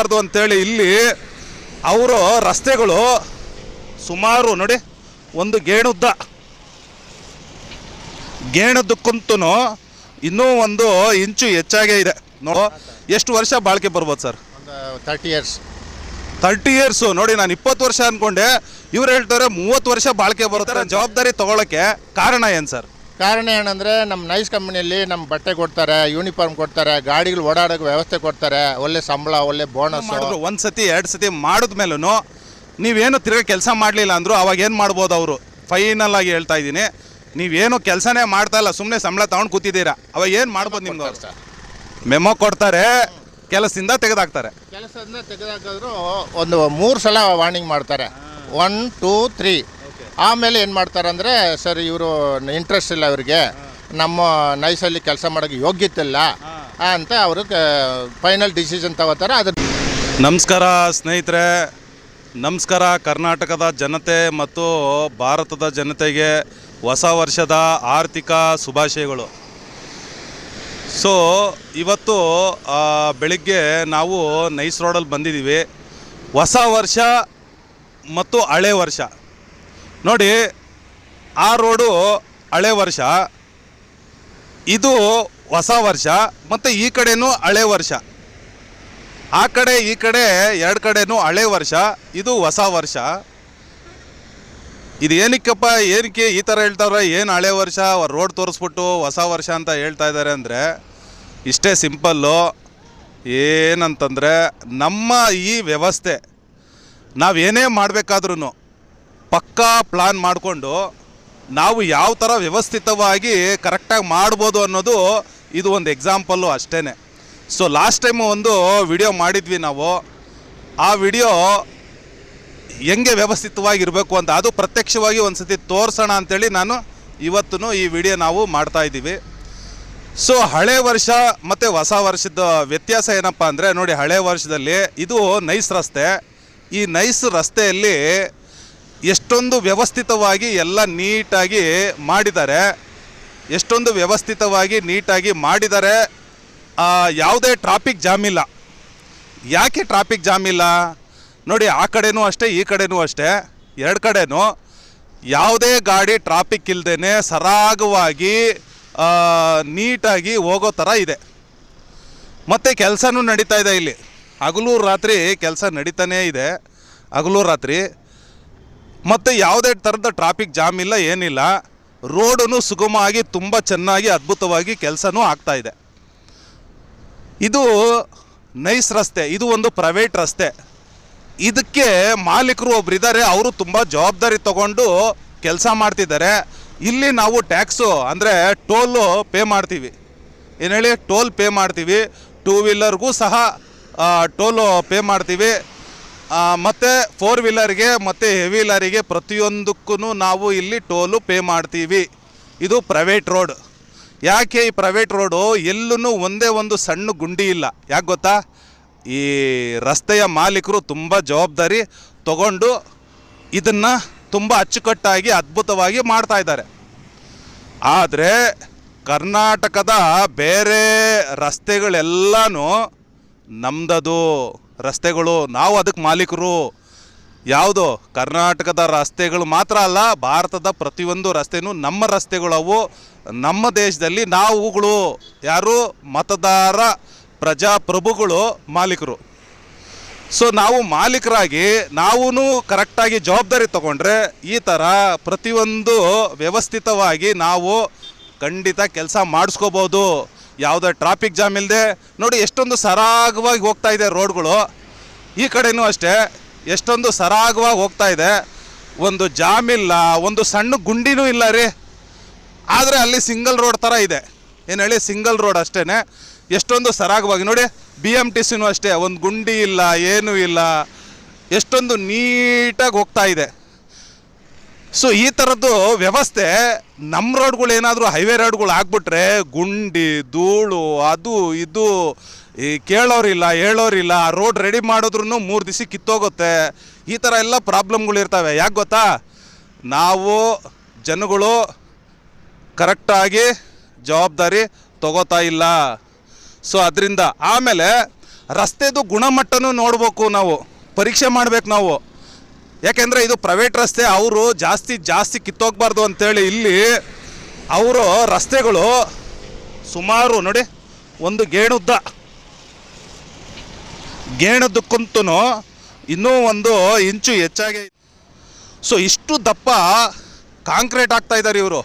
ಮಾಡಬಾರ್ದು ಅಂತೇಳಿ ಇಲ್ಲಿ ಅವರು ರಸ್ತೆಗಳು ಸುಮಾರು ನೋಡಿ ಒಂದು ಗೇಣುದ್ದ. ಗೇಣದಕ್ಕಂತೂ ಇನ್ನೂ ಒಂದು ಇಂಚು ಹೆಚ್ಚಾಗೇ ಇದೆ. ನೋಡು ಎಷ್ಟು ವರ್ಷ ಬಾಳಿಕೆ ಬರ್ಬೋದು sir? Thirty years thirty years ನೋಡಿ ನಾನು ಇಪ್ಪತ್ತು ವರ್ಷ ಅಂದ್ಕೊಂಡೆ ಇವ್ರು ಹೇಳ್ತಾರೆ ಮೂವತ್ತು ವರ್ಷ ಬಾಳಿಕೆ ಬರುತ್ತೆ. ಜವಾಬ್ದಾರಿ ತೊಗೊಳಕ್ಕೆ ಕಾರಣ ಏನು ಸರ್? ಕಾರಣ ಏನಂದರೆ ನಮ್ಮ ನೈಸ್ ಕಂಪ್ನಿಯಲ್ಲಿ ನಮ್ಮ ಬಟ್ಟೆ ಕೊಡ್ತಾರೆ ಯೂನಿಫಾರ್ಮ್ ಕೊಡ್ತಾರೆ ಗಾಡಿಗಳು ಓಡಾಡೋಕೆ ವ್ಯವಸ್ಥೆ ಕೊಡ್ತಾರೆ ಒಳ್ಳೆ ಸಂಬಳ ಒಳ್ಳೆ ಬೋನಸ್ ಮಾಡಿದ್ರು ಒಂದು ಸತಿ ಎರಡು ಸತಿ ಮಾಡಿದ್ಮೇಲೂ ನೀವೇನು ತಿರ್ಗಾ ಕೆಲಸ ಮಾಡಲಿಲ್ಲ ಅಂದರು ಅವಾಗ ಏನು ಮಾಡ್ಬೋದು ಅವರು? ಫೈನಲ್ ಆಗಿ ಹೇಳ್ತಾ ಇದ್ದೀನಿ. ನೀವೇನು ಕೆಲಸನೇ ಮಾಡ್ತಾ ಇಲ್ಲ ಸುಮ್ಮನೆ ಸಂಬಳ ತಗೊಂಡು ಕೂತಿದ್ದೀರಾ. ಅವಾಗ ಏನು ಮಾಡ್ಬೋದು ಸರ್ ಮೆಮೊ ಕೊಡ್ತಾರೆ ಕೆಲಸದಿಂದ ತೆಗೆದಾಕ್ತಾರೆ. ಕೆಲಸದಿಂದ ತೆಗೆದಾಕಿದ್ರು ಒಂದು ಮೂರು ಸಲ ವಾರ್ನಿಂಗ್ ಮಾಡ್ತಾರೆ. ಒನ್ ಟೂ ತ್ರೀ ಆಮೇಲೆ ಏನು ಮಾಡ್ತಾರೆ ಅಂದರೆ ಸರ್ ಇವರು ಇಂಟ್ರೆಸ್ಟ್ ಇಲ್ಲ ಅವರಿಗೆ. ನಮ್ಮ ನೈಸಲ್ಲಿ ಕೆಲಸ ಮಾಡೋಕ್ಕೆ ಯೋಗ್ಯತೆ ಇಲ್ಲ ಅಂತ ಅವರು ಫೈನಲ್ ಡಿಸಿಷನ್ ತಗೋತಾರೆ. ಅದ್ರ ನಮಸ್ಕಾರ ಸ್ನೇಹಿತರೆ. ನಮಸ್ಕಾರ ಕರ್ನಾಟಕದ ಜನತೆ ಮತ್ತು ಭಾರತದ ಜನತೆಗೆ ಹೊಸ ವರ್ಷದ ಆರ್ಥಿಕ ಶುಭಾಶಯಗಳು. ಸೊ ಇವತ್ತು ಬೆಳಿಗ್ಗೆ ನಾವು ನೈಸ್ ರೋಡಲ್ಲಿ ಬಂದಿದ್ದೀವಿ. ಹೊಸ ವರ್ಷ ಮತ್ತು ಹಳೆ ವರ್ಷ. ನೋಡಿ, ಆ ರೋಡು ಹಳೆ ವರ್ಷ, ಇದು ಹೊಸ ವರ್ಷ, ಮತ್ತು ಈ ಕಡೆನೂ ಹಳೆ ವರ್ಷ. ಆ ಕಡೆ, ಈ ಕಡೆ, ಎರಡು ಕಡೆನೂ ಹಳೆ ವರ್ಷ, ಇದು ಹೊಸ ವರ್ಷ. ಇದು ಏನಕ್ಕಪ್ಪ, ಏನಕ್ಕೆ ಈ ಥರ ಹೇಳ್ತಾವ್ರೆ? ಏನು ಹಳೆ ವರ್ಷ? ರೋಡ್ ತೋರಿಸ್ಬಿಟ್ಟು ಹೊಸ ವರ್ಷ ಅಂತ ಹೇಳ್ತಾ ಇದ್ದಾರೆ ಅಂದರೆ, ಇಷ್ಟೇ ಸಿಂಪಲ್ಲು. ಏನಂತಂದರೆ, ನಮ್ಮ ಈ ವ್ಯವಸ್ಥೆ ನಾವೇನೇ ಮಾಡಬೇಕಾದ್ರೂ ಪಕ್ಕಾ ಪ್ಲಾನ್ ಮಾಡಿಕೊಂಡು ನಾವು ಯಾವ ಥರ ವ್ಯವಸ್ಥಿತವಾಗಿ ಕರೆಕ್ಟಾಗಿ ಮಾಡ್ಬೋದು ಅನ್ನೋದು ಇದು ಒಂದು ಎಕ್ಸಾಂಪಲ್ಲು ಅಷ್ಟೇ ಸೊ ಲಾಸ್ಟ್ ಟೈಮು ಒಂದು ವಿಡಿಯೋ ಮಾಡಿದ್ವಿ ನಾವು. ಆ ವಿಡಿಯೋ ಹೆಂಗೆ ವ್ಯವಸ್ಥಿತವಾಗಿರಬೇಕು ಅಂತ ಅದು ಪ್ರತ್ಯಕ್ಷವಾಗಿ ಒಂದು ಸತಿ ತೋರಿಸೋಣ ಅಂಥೇಳಿ ನಾನು ಇವತ್ತು ಈ ವಿಡಿಯೋ ನಾವು ಮಾಡ್ತಾ ಇದ್ದೀವಿ. ಸೊ ಹಳೆ ವರ್ಷ ಮತ್ತು ಹೊಸ ವರ್ಷದ ವ್ಯತ್ಯಾಸ ಏನಪ್ಪ ಅಂದರೆ ನೋಡಿ ಹಳೆ ವರ್ಷದಲ್ಲಿ ಇದು ನೈಸ್ ರಸ್ತೆ. ಈ ನೈಸ್ ರಸ್ತೆಯಲ್ಲಿ ಎಷ್ಟೊಂದು ವ್ಯವಸ್ಥಿತವಾಗಿ ಎಲ್ಲ ನೀಟಾಗಿ ಮಾಡಿದ್ದಾರೆ. ಎಷ್ಟೊಂದು ವ್ಯವಸ್ಥಿತವಾಗಿ ನೀಟಾಗಿ ಮಾಡಿದ್ದಾರೆ ಯಾವುದೇ ಟ್ರಾಫಿಕ್ ಜಾಮ್ ಇಲ್ಲ. ಯಾಕೆ ಟ್ರಾಫಿಕ್ ಜಾಮ್ ಇಲ್ಲ? ನೋಡಿ, ಆ ಕಡೆನೂ ಅಷ್ಟೇ, ಈ ಕಡೆನೂ ಅಷ್ಟೇ, ಎರಡು ಕಡೆನೂ ಯಾವುದೇ ಗಾಡಿ ಟ್ರಾಫಿಕ್ ಇಲ್ಲದೇ ಸರಾಗವಾಗಿ ನೀಟಾಗಿ ಹೋಗೋ ಥರ ಇದೆ. ಮತ್ತು ಕೆಲಸನೂ ನಡೀತಾ ಇದೆ ಇಲ್ಲಿ. ಹಗಲು ರಾತ್ರಿ ಕೆಲಸ ನಡೀತಾನೇ ಇದೆ. ಹಗಲು ರಾತ್ರಿ ಮತ್ತು ಯಾವುದೇ ಥರದ ಟ್ರಾಫಿಕ್ ಜಾಮ್ ಇಲ್ಲ, ಏನಿಲ್ಲ. ರೋಡನ್ನು ಸುಗಮವಾಗಿ, ತುಂಬ ಚೆನ್ನಾಗಿ, ಅದ್ಭುತವಾಗಿ ಕೆಲಸನೂ ಆಗ್ತಾ ಇದೆ. ಇದು ನೈಸ್ ರಸ್ತೆ, ಇದು ಒಂದು ಪ್ರೈವೇಟ್ ರಸ್ತೆ. ಇದಕ್ಕೆ ಮಾಲೀಕರು ಒಬ್ರು ಇದ್ದಾರೆ ಅವರು ತುಂಬ ಜವಾಬ್ದಾರಿ ತಗೊಂಡು ಕೆಲಸ ಮಾಡ್ತಿದ್ದಾರೆ. ಇಲ್ಲಿ ನಾವು ಟ್ಯಾಕ್ಸು, ಅಂದರೆ ಟೋಲು ಪೇ ಮಾಡ್ತೀವಿ. ಏನು ಹೇಳಿ? ಟೋಲ್ ಪೇ ಮಾಡ್ತೀವಿ. ಟೂ ವೀಲರ್ಗೂ ಸಹ ಟೋಲು ಪೇ ಮಾಡ್ತೀವಿ. ಮತ್ತು ಫೋರ್ ವೀಲರ್ಗೆ ಮತ್ತು ಹೆವಿ ಲಾರಿಗೆ ಪ್ರತಿಯೊಂದಕ್ಕೂ ನಾವು ಇಲ್ಲಿ ಟೋಲು ಪೇ ಮಾಡ್ತೀವಿ. ಇದು ಪ್ರೈವೇಟ್ ರೋಡ್ ಯಾಕೆ ಈ ಪ್ರೈವೇಟ್ ರೋಡು ಎಲ್ಲೂ ಒಂದೇ ಒಂದು ಸಣ್ಣ ಗುಂಡಿ ಇಲ್ಲ. ಯಾಕೆ ಗೊತ್ತಾ? ಈ ರಸ್ತೆಯ ಮಾಲೀಕರು ತುಂಬ ಜವಾಬ್ದಾರಿ ತಗೊಂಡು ಇದನ್ನು ತುಂಬ ಅಚ್ಚುಕಟ್ಟಾಗಿ, ಅದ್ಭುತವಾಗಿ ಮಾಡ್ತಾ ಇದ್ದಾರೆ. ಆದರೆ ಕರ್ನಾಟಕದ ಬೇರೆ ರಸ್ತೆಗಳೆಲ್ಲನೂ ನಮ್ದದು. ರಸ್ತೆಗಳು, ನಾವು ಅದಕ್ಕೆ ಮಾಲೀಕರು. ಯಾವುದು ಕರ್ನಾಟಕದ ರಸ್ತೆಗಳು ಮಾತ್ರ ಅಲ್ಲ, ಭಾರತದ ಪ್ರತಿಯೊಂದು ರಸ್ತೆಯೂ ನಮ್ಮ ರಸ್ತೆಗಳವು ನಮ್ಮ ದೇಶದಲ್ಲಿ ನಾವುಗಳು ಯಾರು? ಮತದಾರ, ಪ್ರಜಾಪ್ರಭುಗಳು, ಮಾಲೀಕರು. ಸೊ ನಾವು ಮಾಲೀಕರಾಗಿ ನಾವೂ ಕರೆಕ್ಟಾಗಿ ಜವಾಬ್ದಾರಿ ತಗೊಂಡ್ರೆ ಈ ಥರ ಪ್ರತಿಯೊಂದು ವ್ಯವಸ್ಥಿತವಾಗಿ ನಾವು ಖಂಡಿತ ಕೆಲಸ ಮಾಡಿಸ್ಕೋಬೋದು. ಯಾವುದೇ ಟ್ರಾಫಿಕ್ ಜಾಮ್ ಇಲ್ಲದೆ ನೋಡಿ ಎಷ್ಟೊಂದು ಸರಾಗವಾಗಿ ಹೋಗ್ತಾ ಇದೆ ರೋಡ್ಗಳು. ಈ ಕಡೆನೂ ಅಷ್ಟೇ, ಎಷ್ಟೊಂದು ಸರಾಗವಾಗಿ ಹೋಗ್ತಾ ಇದೆ. ಒಂದು ಜಾಮ್ ಇಲ್ಲ, ಒಂದು ಸಣ್ಣ ಗುಂಡಿನೂ ಇಲ್ಲ ರೀ. ಆದರೆ ಅಲ್ಲಿ ಸಿಂಗಲ್ ರೋಡ್ ಥರ ಇದೆ. ಏನು ಹೇಳಿ ಸಿಂಗಲ್ ರೋಡ್ ಅಷ್ಟೇ ಎಷ್ಟೊಂದು ಸರಾಗವಾಗಿ, ನೋಡಿ ಬಿ ಎಂ ಟಿ ಸಿನೂ ಅಷ್ಟೇ, ಒಂದು ಗುಂಡಿ ಇಲ್ಲ, ಏನೂ ಇಲ್ಲ. ಎಷ್ಟೊಂದು ನೀಟಾಗಿ ಹೋಗ್ತಾ ಇದೆ. ಸೊ ಈ ಥರದ್ದು ವ್ಯವಸ್ಥೆ ನಮ್ಮ ರೋಡ್ಗಳು ಏನಾದರೂ ಹೈವೇ ರೋಡ್ಗಳು ಆಗ್ಬಿಟ್ರೆ ಗುಂಡಿ, ಧೂಳು, ಅದು ಇದು, ಈ ಕೇಳೋರಿಲ್ಲ, ಹೇಳೋರಿಲ್ಲ, ಆ ರೋಡ್ ರೆಡಿ ಮಾಡಿದ್ರೂ ಮೂರು ದಿವಸ ಕಿತ್ತೋಗುತ್ತೆ. ಈ ಥರ ಎಲ್ಲ ಪ್ರಾಬ್ಲಮ್ಗಳಿರ್ತವೆ ಯಾಕೆ ಗೊತ್ತಾ? ನಾವು ಜನಗಳು ಕರೆಕ್ಟಾಗಿ ಜವಾಬ್ದಾರಿ ತಗೋತಾ ಇಲ್ಲ. ಸೊ ಅದರಿಂದ ಆಮೇಲೆ ರಸ್ತೆದು ಗುಣಮಟ್ಟನೂ ನೋಡ್ಬೇಕು ನಾವು. ಪರೀಕ್ಷೆ ಮಾಡ್ಬೇಕು ನಾವು. ಯಾಕೆಂದರೆ ಇದು ಪ್ರೈವೇಟ್ ರಸ್ತೆ, ಅವರು ಜಾಸ್ತಿ ಜಾಸ್ತಿ ಕಿತ್ತೋಗ್ಬಾರ್ದು ಅಂತೇಳಿ ಇಲ್ಲಿ ಅವರು ರಸ್ತೆಗಳು ಸುಮಾರು ನೋಡಿ, ಒಂದು ಗೇಣುದ್ದ. ಗೇಣುದ್ದಕ್ಕಂತೂ ಇನ್ನೂ ಒಂದು ಇಂಚು ಹೆಚ್ಚಾಗಿ ಸೊ ಇಷ್ಟು ದಪ್ಪ ಕಾಂಕ್ರೀಟ್ ಆಗ್ತಾ ಇದ್ದಾರೆ ಇವರು.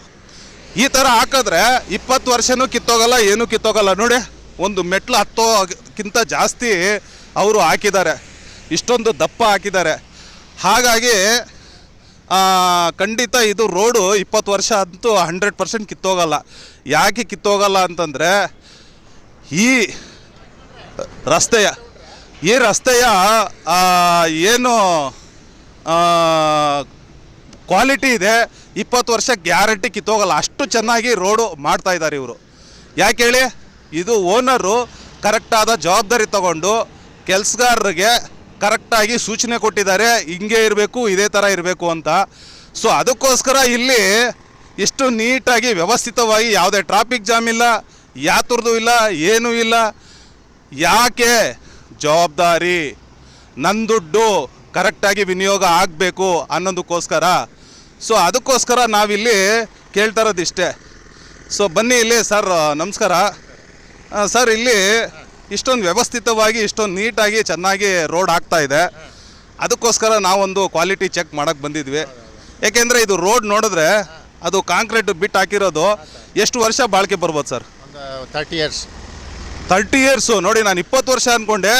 ಈ ಥರ ಹಾಕಿದ್ರೆ ಇಪ್ಪತ್ತು ವರ್ಷನೂ ಕಿತ್ತೋಗಲ್ಲ, ಏನೂ ಕಿತ್ತೋಗಲ್ಲ. ನೋಡಿ, ಒಂದು ಮೆಟ್ಲು ಹತ್ತೋಕ್ಕಿಂತ ಜಾಸ್ತಿ ಅವರು ಹಾಕಿದ್ದಾರೆ. ಇಷ್ಟೊಂದು ದಪ್ಪ ಹಾಕಿದ್ದಾರೆ. ಹಾಗಾಗಿ ಖಂಡಿತ ಇದು ರೋಡು ಇಪ್ಪತ್ತು ವರ್ಷ ಅಂತೂ ಹಂಡ್ರೆಡ್ ಪರ್ಸೆಂಟ್ ಕಿತ್ತೋಗಲ್ಲ. ಯಾಕೆ ಕಿತ್ತೋಗಲ್ಲ ಅಂತಂದರೆ, ಈ ರಸ್ತೆಯ ಈ ರಸ್ತೆಯ ಏನು ಕ್ವಾಲಿಟಿ ಇದೆ, ಇಪ್ಪತ್ತು ವರ್ಷ ಗ್ಯಾರಂಟಿ ಕಿತ್ತೋಗಲ್ಲ. ಅಷ್ಟು ಚೆನ್ನಾಗಿ ರೋಡು ಮಾಡ್ತಾ ಇದ್ದಾರೆ ಇವರು. ಯಾಕೆ ಹೇಳಿ? ಇದು ಓನರು ಕರೆಕ್ಟಾದ ಜವಾಬ್ದಾರಿ ತಗೊಂಡು ಕೆಲಸಗಾರರಿಗೆ ಕರೆಕ್ಟಾಗಿ ಸೂಚನೆ ಕೊಟ್ಟಿದ್ದಾರೆ, ಹಿಂಗೆ ಇರಬೇಕು, ಇದೇ ಥರ ಇರಬೇಕು ಅಂತ. ಸೊ ಅದಕ್ಕೋಸ್ಕರ ಇಲ್ಲಿ ಇಷ್ಟು ನೀಟಾಗಿ ವ್ಯವಸ್ಥಿತವಾಗಿ ಯಾವುದೇ ಟ್ರಾಫಿಕ್ ಜಾಮ್ ಇಲ್ಲ, ಯಾತುರ್ದು ಇಲ್ಲ, ಏನೂ ಇಲ್ಲ. ಯಾಕೆ? ಜವಾಬ್ದಾರಿ. ನನ್ನ ದುಡ್ಡು ಕರೆಕ್ಟಾಗಿ ವಿನಿಯೋಗ ಆಗಬೇಕು ಅನ್ನೋದಕ್ಕೋಸ್ಕರ. ಸೊ ಅದಕ್ಕೋಸ್ಕರ ನಾವಿಲ್ಲಿ ಕೇಳ್ತಾ ಇರೋದು ಇಷ್ಟೇ ಸೊ ಬನ್ನಿ ಇಲ್ಲಿ, ಸರ್, ನಮಸ್ಕಾರ. ಸರ್, ಇಲ್ಲಿ ಇಷ್ಟೊಂದು ವ್ಯವಸ್ಥಿತವಾಗಿ ಇಷ್ಟೊಂದು ನೀಟಾಗಿ ಚೆನ್ನಾಗಿ ರೋಡ್ ಆಗ್ತಾ ಇದೆ. ಅದಕ್ಕೋಸ್ಕರ ನಾವೊಂದು ಕ್ವಾಲಿಟಿ ಚೆಕ್ ಮಾಡೋಕ್ಕೆ ಬಂದಿದ್ವಿ. ಏಕೆಂದರೆ ಇದು ರೋಡ್ ನೋಡಿದ್ರೆ ಅದು ಕಾಂಕ್ರೀಟ್ ಬಿಟ್ಟು ಹಾಕಿರೋದು ಎಷ್ಟು ವರ್ಷ ಬಾಳಿಕೆ ಬರ್ಬೋದು sir? Thirty years thirty years ನೋಡಿ ನಾನು ಇಪ್ಪತ್ತು ವರ್ಷ ಅಂದ್ಕೊಂಡೆ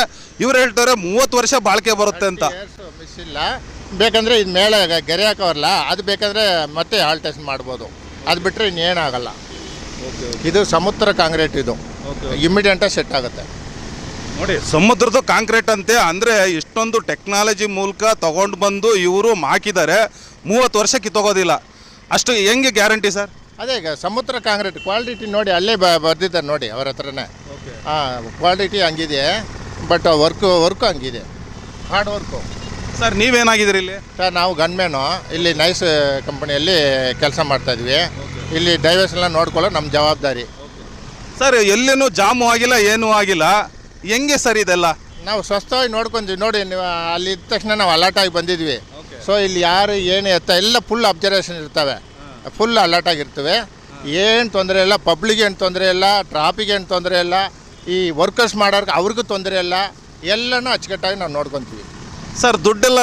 ಇವ್ರು ಹೇಳ್ತಾರೆ ಮೂವತ್ತು ವರ್ಷ ಬಾಳಿಕೆ ಬರುತ್ತೆ ಅಂತ. ಮಿಸ್ ಇಲ್ಲ. ಬೇಕಂದರೆ ಇದು ಮೇಲೆ ಗೆರೆ ಹಾಕೋರಲ್ಲ ಅದು ಬೇಕಂದರೆ ಮತ್ತೆ ಆಲ್ಟೇಷನ್ ಮಾಡ್ಬೋದು. ಅದು ಬಿಟ್ಟರೆ ಇನ್ನೇನಾಗಲ್ಲ ಇದು ಸಮುದ್ರ ಕಾಂಕ್ರೀಟ್ ಇದು. ಇಮಿಡಿಯೇಟಾಗಿ ಸೆಟ್ ಆಗುತ್ತೆ. ನೋಡಿ ಸಮುದ್ರದ ಕಾಂಕ್ರೀಟ್ ಅಂತೆ ಅಂದರೆ ಇಷ್ಟೊಂದು ಟೆಕ್ನಾಲಜಿ ಮೂಲಕ ತಗೊಂಡು ಬಂದು ಇವರು ಹಾಕಿದ್ದಾರೆ ಮೂವತ್ತು ವರ್ಷ ಕಿತ್ತೋಗೋದಿಲ್ಲ ಅಷ್ಟು ಹೆಂಗೆ ಗ್ಯಾರಂಟಿ ಸರ್? ಅದೇ ಈಗ ಸಮುದ್ರ ಕಾಂಕ್ರೀಟ್ ಕ್ವಾಲಿಟಿ ನೋಡಿ ಅಲ್ಲೇ ಬ ಬರ್ದಿದ್ದಾರೆ ನೋಡಿ ಅವ್ರ ಹತ್ರನೇ. ಹಾಂ ಕ್ವಾಲಿಟಿ ಹಂಗಿದೆ ಬಟ್ ವರ್ಕು ವರ್ಕು ಹಂಗಿದೆ. ಹಾರ್ಡ್ ವರ್ಕು ಸರ್ ನೀವೇನಾಗಿದ್ದೀರಿ ಇಲ್ಲಿ? ಸರ್ ನಾವು ಗನ್ಮೇನು ಇಲ್ಲಿ ನೈಸ್ ಕಂಪನಿಯಲ್ಲಿ ಕೆಲಸ ಮಾಡ್ತಾಯಿದ್ವಿ ಇಲ್ಲಿ ಡೈವರ್ಸ್ ಎಲ್ಲ ನೋಡ್ಕೊಳ್ಳೋ ನಮ್ಮ ಜವಾಬ್ದಾರಿ. ಸರ್ ಎಲ್ಲಿನೂ ಜಾಮು ಆಗಿಲ್ಲ ಏನೂ ಆಗಿಲ್ಲ. ಹೆಂಗೆ ಸರ್ ಇದೆಲ್ಲ? ನಾವು ಸ್ವಸ್ಥವಾಗಿ ನೋಡ್ಕೊಂಡ್ವಿ. ನೋಡಿ ನೀವು ಅಲ್ಲಿ ಇದ್ದ ತಕ್ಷಣ ನಾವು ಅಲರ್ಟ್ ಆಗಿ ಬಂದಿದ್ವಿ. ಸೊ ಇಲ್ಲಿ ಯಾರು ಏನು ಎತ್ತ ಎಲ್ಲ ಫುಲ್ ಅಬ್ಸರ್ವೇಷನ್ ಇರ್ತವೆ. ಫುಲ್ ಅಲರ್ಟ್ ಆಗಿರ್ತವೆ. ಏನು ತೊಂದರೆ ಇಲ್ಲ ಪಬ್ಲಿಕ್ ಏನು ತೊಂದರೆ ಇಲ್ಲ ಟ್ರಾಫಿಕ್ ಏನು ತೊಂದರೆ ಇಲ್ಲ ಈ ವರ್ಕರ್ಸ್ ಮಾಡೋರ್ಗೆ ಅವ್ರಿಗೂ ತೊಂದರೆ ಇಲ್ಲ ಎಲ್ಲನೂ ಅಚ್ಚುಕಟ್ಟಾಗಿ ನಾವು ನೋಡ್ಕೊತೀವಿ. ಸರ್ ದುಡ್ಡೆಲ್ಲ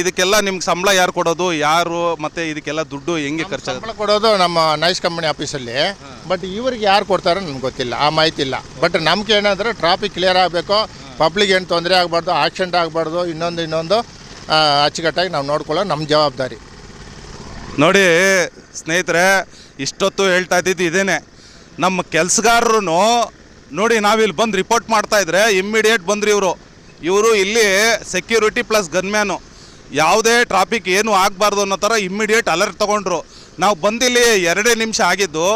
ಇದಕ್ಕೆಲ್ಲ ನಿಮ್ಗೆ ಸಂಬಳ ಯಾರು ಕೊಡೋದು ಯಾರು ಮತ್ತೆ ಇದಕ್ಕೆಲ್ಲ ದುಡ್ಡು ಹೆಂಗೆ ಖರ್ಚು ಸಂಬಳ ಕೊಡೋದು ನಮ್ಮ ನೈಸ್ ಕಂಪನಿ ಆಫೀಸಲ್ಲಿ ಬಟ್ ಇವ್ರಿಗೆ ಯಾರು ಕೊಡ್ತಾರೋ ನನಗೆ ಗೊತ್ತಿಲ್ಲ, ಆ ಮಾಹಿತಿ ಇಲ್ಲ. ಬಟ್ ನಮ್ಗೆ ಏನಂದ್ರೆ ಟ್ರಾಫಿಕ್ ಕ್ಲಿಯರ್ ಆಗಬೇಕು ಪಬ್ಲಿಕ್ ಏನು ತೊಂದರೆ ಆಗಬಾರ್ದು ಆಕ್ಸಿಡೆಂಟ್ ಆಗಬಾರ್ದು, ಇನ್ನೊಂದು ಇನ್ನೊಂದು ಅಚ್ಚುಕಟ್ಟಾಗಿ ನಾವು ನೋಡ್ಕೊಳ್ಳೋ ನಮ್ಮ ಜವಾಬ್ದಾರಿ. ನೋಡಿ ಸ್ನೇಹಿತರೆ, ಇಷ್ಟೊತ್ತು ಹೇಳ್ತಾ ಇದ್ದಿದ್ದು ಇದೇನೆ. ನಮ್ಮ ಕೆಲಸಗಾರರು ನೋಡಿ ನಾವಿಲ್ಲಿ ಬಂದು ರಿಪೋರ್ಟ್ ಮಾಡ್ತಾ ಇದ್ರೆ ಇಮ್ಮಿಡಿಯೇಟ್ ಬಂದ್ರಿ ಇವರು. ಇವರು ಇಲ್ಲಿ ಸೆಕ್ಯೂರಿಟಿ ಪ್ಲಸ್ ಗನ್ಮ್ಯಾನು ಯಾವುದೇ ಟ್ರಾಫಿಕ್ ಏನು ಆಗಬಾರ್ದು ಅನ್ನೋ ಥರ ಇಮ್ಮಿಡಿಯೇಟ್ ಅಲರ್ಟ್ ತೊಗೊಂಡ್ರು. ನಾವು ಬಂದಿಲ್ಲಿ ಎರಡೇ ನಿಮಿಷ ಆಗಿದ್ದು,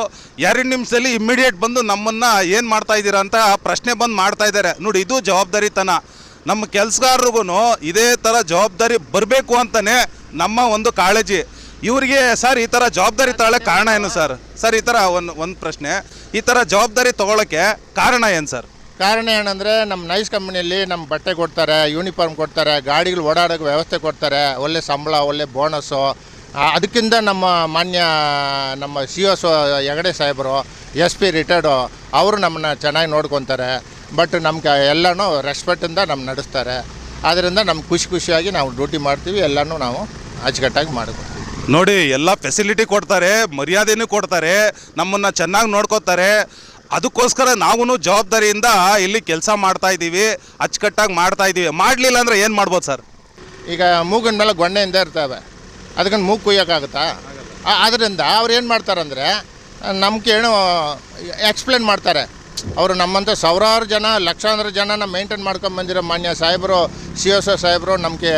ಎರಡು ನಿಮಿಷದಲ್ಲಿ ಇಮ್ಮಿಡಿಯೇಟ್ ಬಂದು ನಮ್ಮನ್ನು ಏನು ಮಾಡ್ತಾ ಇದ್ದೀರಾ ಅಂತ ಪ್ರಶ್ನೆ ಬಂದು ಮಾಡ್ತಾ ಇದ್ದಾರೆ. ನೋಡಿ, ಇದು ಜವಾಬ್ದಾರಿತನ. ನಮ್ಮ ಕೆಲಸಗಾರರಿಗೂ ಇದೇ ಥರ ಜವಾಬ್ದಾರಿ ಬರಬೇಕು ಅಂತಲೇ ನಮ್ಮ ಒಂದು ಕಾಳಜಿ. ಇವರಿಗೆ ಸರ್, ಈ ಥರ ಜವಾಬ್ದಾರಿ ತಗೊಳ್ಳೋಕೆ ಕಾರಣ ಏನು ಸರ್? ಸರ್, ಈ ಥರ ಒಂದು ಒಂದು ಪ್ರಶ್ನೆ. ಈ ಥರ ಜವಾಬ್ದಾರಿ ತಗೊಳ್ಳೋಕ್ಕೆ ಕಾರಣ ಏನು ಸರ್? ಕಾರಣ ಏನಂದರೆ ನಮ್ಮ ನೈಸ್ ಕಂಪ್ನಿಯಲ್ಲಿ ನಮ್ಮ ಬಟ್ಟೆ ಕೊಡ್ತಾರೆ ಯೂನಿಫಾರ್ಮ್ ಕೊಡ್ತಾರೆ, ಗಾಡಿಗಳು ಓಡಾಡೋಕ್ಕೆ ವ್ಯವಸ್ಥೆ ಕೊಡ್ತಾರೆ, ಒಳ್ಳೆ ಸಂಬಳ, ಒಳ್ಳೆ ಬೋನಸ್ಸು ಅದಕ್ಕಿಂತ ನಮ್ಮ ಮಾನ್ಯ ನಮ್ಮ ಸಿ ಎಸ್ ಹೆಗಡೆ ಸಾಹೇಬರು ಎಸ್ ಪಿ ರಿಟೈರ್ಡು ಅವರು ನಮ್ಮನ್ನ ಚೆನ್ನಾಗಿ ನೋಡ್ಕೊತಾರೆ. ಬಟ್ ನಮ್ಗೆ ಎಲ್ಲನೂ ರೆಸ್ಪೆಕ್ಟಿಂದ ನಮ್ಮ ನಡೆಸ್ತಾರೆ. ಆದ್ದರಿಂದ ನಮ್ಗೆ ಖುಷಿ ಖುಷಿಯಾಗಿ ನಾವು ಡ್ಯೂಟಿ ಮಾಡ್ತೀವಿ ಎಲ್ಲನೂ ನಾವು ಅಚ್ಚುಕಟ್ಟಾಗಿ ಮಾಡ್ಕೊತೀವಿ. ನೋಡಿ ಎಲ್ಲ ಫೆಸಿಲಿಟಿ ಕೊಡ್ತಾರೆ ಮರ್ಯಾದೆನೂ ಕೊಡ್ತಾರೆ ನಮ್ಮನ್ನು ಚೆನ್ನಾಗಿ ನೋಡ್ಕೋತಾರೆ. ಅದಕ್ಕೋಸ್ಕರ ನಾವು ಜವಾಬ್ದಾರಿಯಿಂದ ಇಲ್ಲಿ ಕೆಲಸ ಮಾಡ್ತಾ ಇದ್ದೀವಿ ಅಚ್ಚುಕಟ್ಟಾಗಿ ಮಾಡ್ತಾ ಇದ್ದೀವಿ ಮಾಡಲಿಲ್ಲ ಅಂದರೆ ಏನು ಮಾಡ್ಬೋದು ಸರ್? ಈಗ ಮೂಗಿನ ಮೇಲೆ ಗೊಂಡೆಯಿಂದ ಇರ್ತವೆ. ಅದಕ್ಕೆ ಮೂಗು ಕುಯ್ಯೋಕ್ಕಾಗುತ್ತಾ ಆದ್ದರಿಂದ ಅವ್ರು ಏನು ಮಾಡ್ತಾರಂದರೆ ನಮ್ಗೆ ಏನು ಎಕ್ಸ್ಪ್ಲೇನ್ ಮಾಡ್ತಾರೆ. ಅವರು ನಮ್ಮಂಥ ಸಾವಿರಾರು ಜನ, ಲಕ್ಷಾಂತರ ಜನನ ಮೇಂಟೈನ್ ಮಾಡ್ಕೊಂಡು ಬಂದಿರೋ ಮಾನ್ಯ ಸಾಹೇಬರು, ಸಿ ಎಸ್ ಒ ಸಾಹೇಬರು, ನಮಗೆ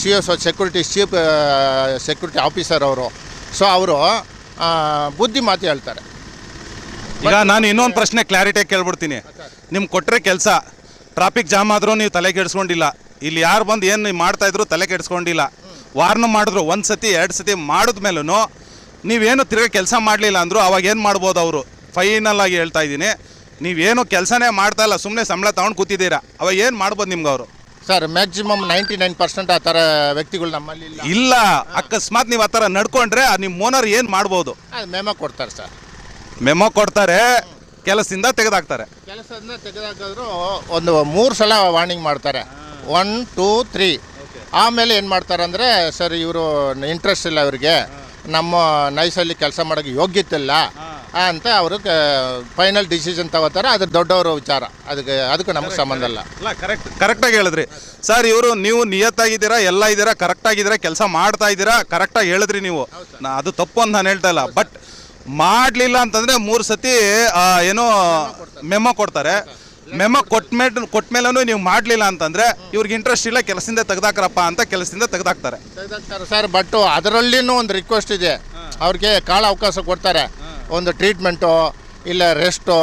C S O security chief security officer ಅವರು. ಸೊ ಅವರು ಬುದ್ಧಿ ಮಾತು ಹೇಳ್ತಾರೆ. ಈಗ ನಾನು ಇನ್ನೊಂದು ಪ್ರಶ್ನೆ ಕ್ಲಾರಿಟಿಯಾಗಿ ಕೇಳ್ಬಿಡ್ತೀನಿ. ನಿಮ್ಗೆ ಕೊಟ್ಟರೆ ಕೆಲಸ ಟ್ರಾಫಿಕ್ ಜಾಮ್ ಆದರೂ ನೀವು ತಲೆ ಕೆಡಿಸ್ಕೊಂಡಿಲ್ಲ. ಇಲ್ಲಿ ಯಾರು ಬಂದು ಏನು ಮಾಡ್ತಾ ಮಾಡ್ತಾಯಿದ್ರು ತಲೆ ಕೆಡಿಸ್ಕೊಂಡಿಲ್ಲ. ವಾರ್ನ್ ಮಾಡಿದ್ರು ಒಂದು ಸತಿ ಎರಡು ಸತಿ ಮಾಡಿದ್ಮೇಲೂ ನೀವೇನು ತಿರ್ಗಿ ಕೆಲಸ ಮಾಡಲಿಲ್ಲ ಅಂದರು ಅವಾಗ ಏನು ಮಾಡ್ಬೋದು ಅವರು? ಫೈನಲ್ ಆಗಿ ಹೇಳ್ತಾ ಇದ್ದೀನಿ. ನೀವೇನು ಕೆಲಸನೇ ಮಾಡ್ತಾ ಇಲ್ಲ ಸುಮ್ಮನೆ ಸಂಬಳ ತಗೊಂಡು ಕೂತಿದ್ದೀರಾ? ಅವಾಗ ಏನು ಮಾಡ್ಬೋದು ನಿಮ್ಗೆ ಅವರು? Sir maximum ninety nine percent ಆ ಥರ ವ್ಯಕ್ತಿಗಳು ನಮ್ಮಲ್ಲಿ ಇಲ್ಲ. ಇಲ್ಲ. ಅಕಸ್ಮಾತ್ ನೀವು ಆ ಥರ ನಡ್ಕೊಂಡ್ರೆ ನಿಮ್ಮ ಓನರ್ ಏನು ಮಾಡ್ಬೋದು? ಅದು ಮೆಮೊ ಕೊಡ್ತಾರೆ ಸರ್. ಮೆಮೊ ಕೊಡ್ತಾರೆ ಕೆಲಸದಿಂದ ತೆಗೆದಾಕ್ತಾರೆ. ಕೆಲಸದಿಂದ ತೆಗೆದಾಕಿದ್ರು ಒಂದು ಮೂರು ಸಲ ವಾರ್ನಿಂಗ್ ಮಾಡ್ತಾರೆ. ಒನ್ ಟೂ ತ್ರೀ ಆಮೇಲೆ ಏನು ಮಾಡ್ತಾರೆ ಅಂದರೆ ಸರ್ ಇವರು ಇಂಟ್ರೆಸ್ಟ್ ಇಲ್ಲ ಅವರಿಗೆ. ನಮ್ಮ ನೈಸಲ್ಲಿ ಕೆಲಸ ಮಾಡೋಕ್ಕೆ ಯೋಗ್ಯತೆ ಇಲ್ಲ ಅಂತ ಅವರು ಫೈನಲ್ ಡಿಸಿಷನ್ ತಗೋತಾರೆ. ಅದು ದೊಡ್ಡವರ ವಿಚಾರ. ಅದಕ್ಕೆ ಅದಕ್ಕೆ ನಮಗೆ ಸಂಬಂಧ ಇಲ್ಲ. ಅಲ್ಲ ಕರೆಕ್ಟ್ ಕರೆಕ್ಟಾಗಿ ಹೇಳಿದ್ರಿ. ಸರ್ ಇವರು ನೀವು ನಿಯತ್ತಾಗಿದ್ದೀರಾ ಎಲ್ಲ ಇದ್ದೀರಾ ಕರೆಕ್ಟಾಗಿದ್ದೀರಾ ಕೆಲಸ ಮಾಡ್ತಾ ಇದ್ದೀರಾ ಕರೆಕ್ಟಾಗಿ ಹೇಳಿದ್ರಿ ನೀವು. ಅದು ತಪ್ಪು ಅಂತ ನಾನು ಹೇಳ್ತಾ ಇಲ್ಲ. ಬಟ್ ಮಾಡಲಿಲ್ಲ ಅಂತಂದರೆ ಮೂರು ಸತಿ ಏನೋ ಮೆಮೊ ಕೊಡ್ತಾರೆ. ಮೆಮೊ ಕೊಟ್ಮೇಲೆ ಕೊಟ್ಮೇಲೂ ನೀವು ಮಾಡಲಿಲ್ಲ ಅಂತಂದರೆ ಇವ್ರಿಗೆ ಇಂಟ್ರೆಸ್ಟ್ ಇಲ್ಲ ಕೆಲಸದಿಂದ ತೆಗ್ದಾಕ್ರಪ್ಪ ಅಂತ ಕೆಲಸದಿಂದ ತೆಗ್ದಾಕ್ತಾರೆ. ತೆಗ್ದಾಕ್ತಾರೆ ಸರ್ ಬಟ್ ಅದರಲ್ಲಿನೂ ಒಂದು ರಿಕ್ವೆಸ್ಟ್ ಇದೆ. ಅವ್ರಿಗೆ ಕಾಳ ಅವಕಾಶ ಕೊಡ್ತಾರೆ. ಒಂದು ಟ್ರೀಟ್ಮೆಂಟು ಇಲ್ಲ ರೆಸ್ಟು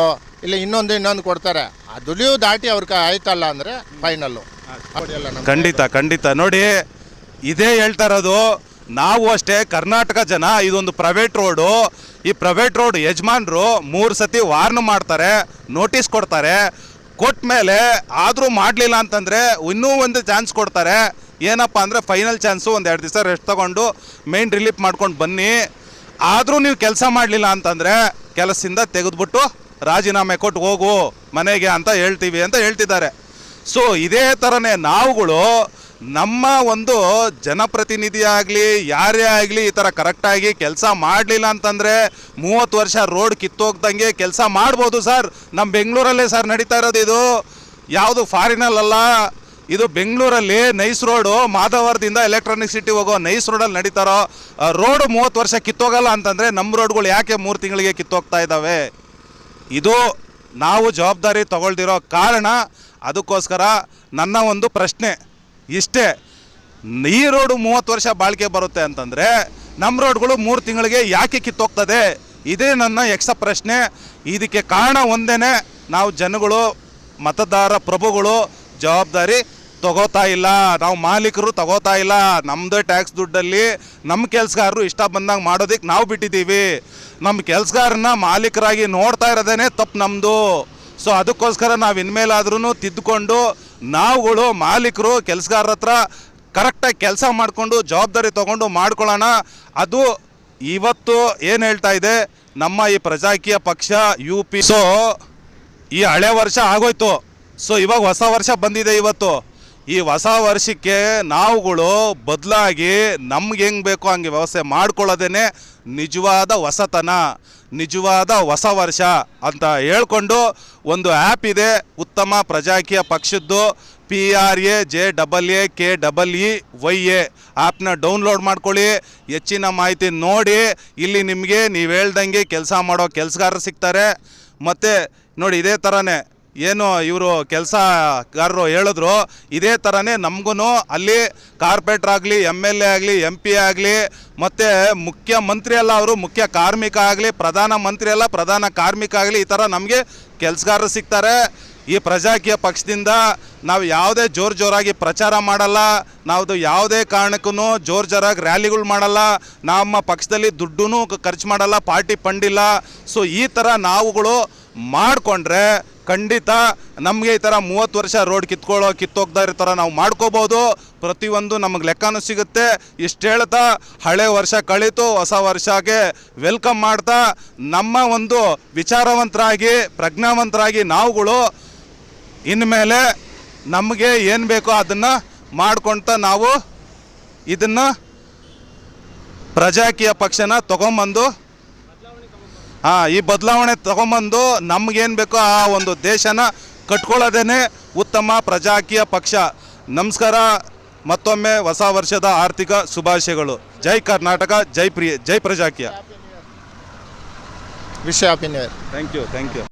ಇಲ್ಲ ಇನ್ನೊಂದು ಇನ್ನೊಂದು ಕೊಡ್ತಾರೆ. ಅದುಲಿಯೂ ದಾಟಿ ಅವ್ರಿಗೆ ಆಯ್ತಲ್ಲ ಅಂದರೆ ಫೈನಲ್ಲು ಖಂಡಿತ ಖಂಡಿತ. ನೋಡಿ ಇದೇ ಹೇಳ್ತಾ ಇರೋದು ನಾವು ಅಷ್ಟೇ ಕರ್ನಾಟಕ ಜನ ಇದೊಂದು ಪ್ರೈವೇಟ್ ರೋಡು ಈ ಪ್ರೈವೇಟ್ ರೋಡ್ ಯಜಮಾನ್ರು ಮೂರು ಸತಿ ವಾರ್ನ್ ಮಾಡ್ತಾರೆ ನೋಟಿಸ್ ಕೊಡ್ತಾರೆ. ಕೊಟ್ಟ ಮೇಲೆ ಆದರೂ ಮಾಡಲಿಲ್ಲ ಅಂತಂದರೆ ಇನ್ನೂ ಒಂದು ಚಾನ್ಸ್ ಕೊಡ್ತಾರೆ. ಏನಪ್ಪ ಅಂದರೆ ಫೈನಲ್ ಚಾನ್ಸು ಒಂದು ಎರಡು ದಿವಸ ರೆಸ್ಟ್ ತೊಗೊಂಡು ಮೇನ್ ರಿಲೀಫ್ ಮಾಡ್ಕೊಂಡು ಬನ್ನಿ. ಆದರೂ ನೀವು ಕೆಲಸ ಮಾಡಲಿಲ್ಲ ಅಂತಂದರೆ ಕೆಲಸದಿಂದ ತೆಗೆದುಬಿಟ್ಟು ರಾಜೀನಾಮೆ ಕೊಟ್ಟು ಹೋಗು ಮನೆಗೆ ಅಂತ ಹೇಳ್ತೀವಿ ಅಂತ ಹೇಳ್ತಿದ್ದಾರೆ. ಸೊ ಇದೇ ಥರನೇ ನಾವುಗಳು ನಮ್ಮ ಒಂದು ಜನಪ್ರತಿನಿಧಿ ಆಗಲಿ, ಯಾರೇ ಆಗಲಿ ಈ ಥರ ಕರೆಕ್ಟಾಗಿ ಕೆಲಸ ಮಾಡಲಿಲ್ಲ ಅಂತಂದರೆ ಮೂವತ್ತು ವರ್ಷ ರೋಡ್ ಕಿತ್ತೋಗ್ದಂಗೆ ಕೆಲಸ ಮಾಡ್ಬೋದು ಸರ್. ನಮ್ಮ ಬೆಂಗಳೂರಲ್ಲೇ ಸರ್ ನಡೀತಾ ಇರೋದು ಇದು. ಯಾವುದು ಫಾರಿನಲ್ಲ ಇದು ಬೆಂಗಳೂರಲ್ಲಿ ನೈಸ್ ರೋಡು, ಮಾಧವರದಿಂದ ಎಲೆಕ್ಟ್ರಾನಿಕ್ ಸಿಟಿ ಹೋಗೋ ನೈಸ್ ರೋಡಲ್ಲಿ ನಡೀತಾರೋ ರೋಡು ಮೂವತ್ತು ವರ್ಷ ಕಿತ್ತೋಗಲ್ಲ ಅಂತಂದರೆ ನಮ್ಮ ರೋಡ್ಗಳು ಯಾಕೆ ಮೂರು ತಿಂಗಳಿಗೆ ಕಿತ್ತೋಗ್ತಾ ಇದ್ದಾವೆ ಇದು ನಾವು ಜವಾಬ್ದಾರಿ ತಗೊಳ್ದಿರೋ ಕಾರಣ. ಅದಕ್ಕೋಸ್ಕರ ನನ್ನ ಒಂದು ಪ್ರಶ್ನೆ. ಇಷ್ಟೇ, ಈ ರೋಡು ಮೂವತ್ತು ವರ್ಷ ಬಾಳಿಕೆ ಬರುತ್ತೆ ಅಂತಂದರೆ ನಮ್ಮ ರೋಡ್ಗಳು ಮೂರು ತಿಂಗಳಿಗೆ ಯಾಕೆ ಕಿತ್ತೋಗ್ತದೆ? ಇದೇ ನನ್ನ ಯಕ್ಷ ಪ್ರಶ್ನೆ. ಇದಕ್ಕೆ ಕಾರಣ ಒಂದೇ ನಾವು ಜನಗಳು, ಮತದಾರ ಪ್ರಭುಗಳು ಜವಾಬ್ದಾರಿ ತಗೋತಾ ಇಲ್ಲ. ನಾವು ಮಾಲೀಕರು ತಗೋತಾ ಇಲ್ಲ. ನಮ್ಮದೇ ಟ್ಯಾಕ್ಸ್ ದುಡ್ಡಲ್ಲಿ ನಮ್ಮ ಕೆಲಸಗಾರರು ಇಷ್ಟ ಬಂದಂಗೆ ಮಾಡೋದಕ್ಕೆ ನಾವು ಬಿಟ್ಟಿದ್ದೀವಿ. ನಮ್ಮ ಕೆಲಸಗಾರನ್ನ ಮಾಲೀಕರಾಗಿ ನೋಡ್ತಾ ಇರೋದೇ ತಪ್ಪು ನಮ್ಮದು ಸೊ ಅದಕ್ಕೋಸ್ಕರ ನಾವು ಇನ್ಮೇಲಾದ್ರೂ ತಿದ್ದುಕೊಂಡು ನಾವುಗಳು ಮಾಲೀಕರು, ಕೆಲಸಗಾರರ ಹತ್ರ ಕರೆಕ್ಟಾಗಿ ಕೆಲಸ ಮಾಡಿಕೊಂಡು ಜವಾಬ್ದಾರಿ ತೊಗೊಂಡು ಮಾಡ್ಕೊಳ್ಳೋಣ. ಅದು ಇವತ್ತು ಏನು ಹೇಳ್ತಾ ಇದೆ? ನಮ್ಮ ಈ ಪ್ರಜಾಕೀಯ ಪಕ್ಷ ಯು ಪಿ ಸೊ ಈ ಹಳೆ ವರ್ಷ ಆಗೋಯ್ತು. ಸೊ ಇವಾಗ ಹೊಸ ವರ್ಷ ಬಂದಿದೆ ಇವತ್ತು. ಈ ಹೊಸ ವರ್ಷಕ್ಕೆ ನಾವುಗಳು ಬದಲಾಗಿ ನಮ್ಗೆ ಹೆಂಗೆ ಬೇಕೋ ಹಂಗೆ ವ್ಯವಸ್ಥೆ ಮಾಡ್ಕೊಳ್ಳೋದೇ ನಿಜವಾದ ಹೊಸತನ. ನಿಜವಾದ ಹೊಸ ವರ್ಷ ಅಂತ ಹೇಳ್ಕೊಂಡು ಒಂದು ಆ್ಯಪ್ ಇದೆ. ಉತ್ತಮ Prajakeeya ಪಕ್ಷದ್ದು P R A J double A K double E Y A ಆ್ಯಪ್ನ ಡೌನ್ಲೋಡ್ ಮಾಡ್ಕೊಳ್ಳಿ. ಹೆಚ್ಚಿನ ಮಾಹಿತಿ ನೋಡಿ. ಇಲ್ಲಿ ನಿಮಗೆ ನೀವು ಹೇಳ್ದಂಗೆ ಕೆಲಸ ಮಾಡೋ ಕೆಲಸಗಾರರು ಸಿಗ್ತಾರೆ. ಮತ್ತು ನೋಡಿ, ಇದೇ ಥರನೇ ಏನು ಇವರು ಕೆಲಸಗಾರರು ಹೇಳಿದ್ರು, ಇದೇ ಥರನೇ ನಮಗೂ ಅಲ್ಲಿ ಕಾರ್ಪೊರೇಟ್ರ್ ಆಗಲಿ, ಎಂ ಎಲ್ ಎ ಆಗಲಿ ಎಂ ಪಿ ಆಗಲಿ, ಮತ್ತು ಮುಖ್ಯಮಂತ್ರಿ ಅಲ್ಲ ಅವರು, ಮುಖ್ಯ ಕಾರ್ಮಿಕ ಆಗಲಿ, ಪ್ರಧಾನ ಮಂತ್ರಿ ಅಲ್ಲ, ಪ್ರಧಾನ ಕಾರ್ಮಿಕ ಆಗಲಿ, ಈ ಥರ ನಮಗೆ ಕೆಲಸಗಾರರು ಸಿಗ್ತಾರೆ. ಈ ಪ್ರಜಾಕೀಯ ಪಕ್ಷದಿಂದ ನಾವು ಯಾವುದೇ ಜೋರು ಜೋರಾಗಿ ಪ್ರಚಾರ ಮಾಡಲ್ಲ ನಾವು ಯಾವುದೇ ಕಾರಣಕ್ಕೂ ಜೋರು ಜೋರಾಗಿ ರ್ಯಾಲಿಗಳು ಮಾಡಲ್ಲ, ನಮ್ಮ ಪಕ್ಷದಲ್ಲಿ ದುಡ್ಡು ಖರ್ಚು ಮಾಡಲ್ಲ, ಪಾರ್ಟಿ ಪಂಡಿಲ್ಲ. ಸೊ ಈ ಥರ ನಾವುಗಳು ಮಾಡಿಕೊಂಡ್ರೆ ಖಂಡಿತ ನಮಗೆ ಈ ಥರ ಮೂವತ್ತು ವರ್ಷ ರೋಡ್ ಕಿತ್ಕೊಳ್ಳೋ ಕಿತ್ತೋಗ್ತಾ ಇರೋ ಥರ ನಾವು ಮಾಡ್ಕೋಬೋದು. ಪ್ರತಿಯೊಂದು ನಮಗೆ ಲೆಕ್ಕನೂ ಸಿಗುತ್ತೆ. ಇಷ್ಟು ಹೇಳ್ತಾ, ಹಳೆ ವರ್ಷ ಕಳೀತು, ಹೊಸ ವರ್ಷಕ್ಕೆ ವೆಲ್ಕಮ್ ಮಾಡ್ತಾ, ನಮ್ಮ ಒಂದು ವಿಚಾರವಂತರಾಗಿ, ಪ್ರಜ್ಞಾವಂತರಾಗಿ ನಾವುಗಳು ಇನ್ಮೇಲೆ ನಮಗೆ ಏನು ಬೇಕೋ ಅದನ್ನು ಮಾಡ್ಕೊಳ್ತಾ ನಾವು ಇದನ್ನು ಪ್ರಜಾಕೀಯ ಪಕ್ಷನ ತಗೊಂಬಂದು ಹಾಂ ಈ ಬದಲಾವಣೆ ತಗೊಂಬಂದು ನಮಗೇನು ಬೇಕೋ ಆ ಒಂದು ದೇಶನ ಕಟ್ಕೊಳ್ಳೋದೇ ಉತ್ತಮ ಪ್ರಜಾಕೀಯ ಪಕ್ಷ. ನಮಸ್ಕಾರ ಮತ್ತೊಮ್ಮೆ ಹೊಸ ವರ್ಷದ ಆರ್ಥಿಕ ಶುಭಾಶಯಗಳು. ಜೈ ಕರ್ನಾಟಕ ಜೈ ಪ್ರಿಯ ಜೈ ಪ್ರಜಾಕೀಯ. ವಿಷಯ ಇಯರ್ ಥ್ಯಾಂಕ್ ಯು ಥ್ಯಾಂಕ್ ಯು